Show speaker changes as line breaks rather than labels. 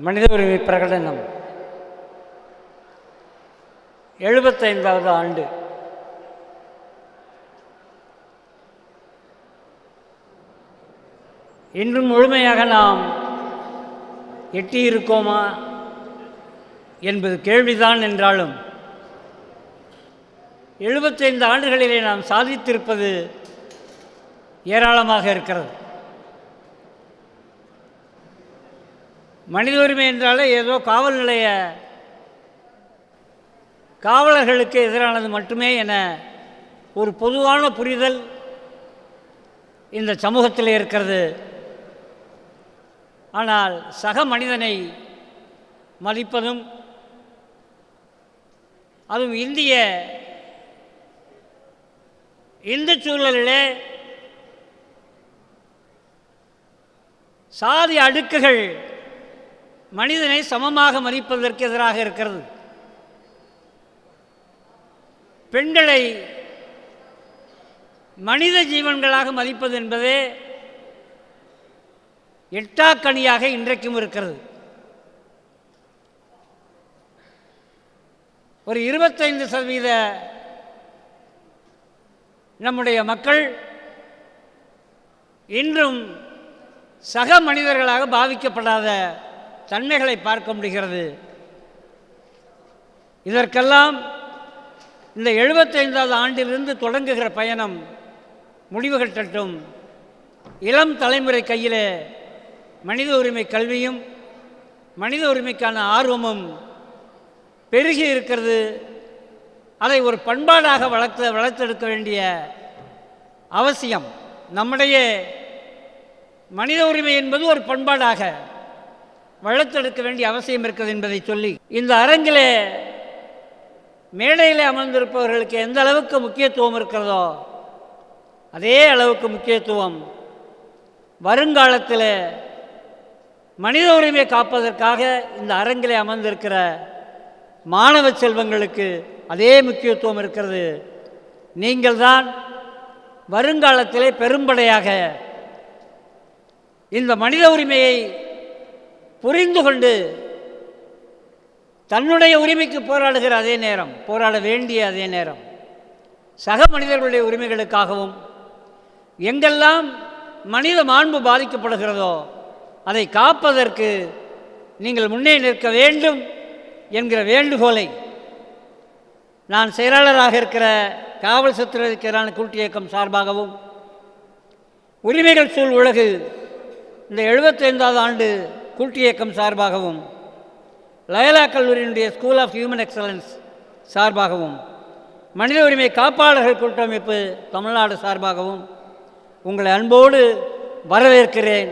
மனித உரிமை பிரகடனம். எழுபத்தைந்தாவது ஆண்டு. இன்றும் முழுமையாக நாம் எட்டியிருக்கோமா என்பது கேள்விதான் என்றாலும் எழுபத்தைந்து ஆண்டுகளிலே நாம் சாதித்திருப்பது ஏராளமாக இருக்கிறது. மனித உரிமை என்றாலே ஏதோ காவல் நிலைய. காவலர்களுக்கு எதிரானது மட்டுமே என ஒரு பொதுவான புரிதல் இந்த சமூகத்தில் இருக்கிறது. ஆனால் சக மனிதனை மதிப்பதும் அதுவும் இந்திய இந்த சூழலிலே சாதி அடுக்குகள் மனிதனை சமமாக மதிப்பதற்கு எதிராக இருக்கிறது. பெண்களை மனித ஜீவன்களாக மதிப்பது என்பதே எட்டாக்கணியாக இன்றைக்கும் இருக்கிறது. ஒரு இருபத்தைந்து சதவீத நம்முடைய மக்கள் இன்றும் சக மனிதர்களாக பாவிக்கப்படாத தன்மைகளை பார்க்க முடிகிறது. இதற்கெல்லாம் இந்த எழுபத்தைந்தாவது ஆண்டிலிருந்து தொடங்குகிற பயணம் முடிவு கட்டட்டும் இளம் தலைமுறை கையில் மனித உரிமை கல்வியும் மனித உரிமைக்கான ஆர்வமும் பெருகி இருக்கிறது. அதை ஒரு பண்பாடாக வளர்த்து வளர்த்தெடுக்க வேண்டிய அவசியம் நம்முடைய மனித உரிமை என்பது ஒரு பண்பாடாக வளர்த்தெடுக்க வேண்டிய அவசியம் இருக்கிறது என்பதை சொல்லி இந்த அரங்கிலே மேடையில் அமர்ந்திருப்பவர்களுக்கு எந்த அளவுக்கு முக்கியத்துவம் இருக்கிறதோ அதே அளவுக்கு முக்கியத்துவம் வருங்காலத்தில் மனித உரிமையை காப்பதற்காக இந்த அரங்கிலே அமர்ந்திருக்கிற மாணவ செல்வங்களுக்கு அதே முக்கியத்துவம் இருக்கிறது. நீங்கள்தான் வருங்காலத்திலே பெரும்படையாக இந்த மனித உரிமையை புரிந்து கொண்டு தன்னுடைய உரிமைக்கு போராடுகிற அதே நேரம் போராட வேண்டிய அதே நேரம் சக மனிதர்களுடைய உரிமைகளுக்காகவும் எங்கெல்லாம் மனித மாண்பு பாதிக்கப்படுகிறதோ அதை காப்பதற்கு நீங்கள் முன்னே நிற்க வேண்டும் என்கிற வேண்டுகோளை நான் செயலாளராக இருக்கிற காவல் சத்துரதிக்கான கூட்டு இயக்கம் சார்பாகவும் உரிமைகள் சூழ் உலகு இந்த எழுபத்தைந்தாவது ஆண்டு கூட்டு இயக்கம் சார்பாகவும் லயலா கல்லூரியினுடைய ஸ்கூல் ஆஃப் ஹியூமன் எக்ஸலன்ஸ் சார்பாகவும் மனித உரிமை காப்பாளர்கள் கூட்டமைப்பு தமிழ்நாடு சார்பாகவும் உங்களை அன்போடு வரவேற்கிறேன்.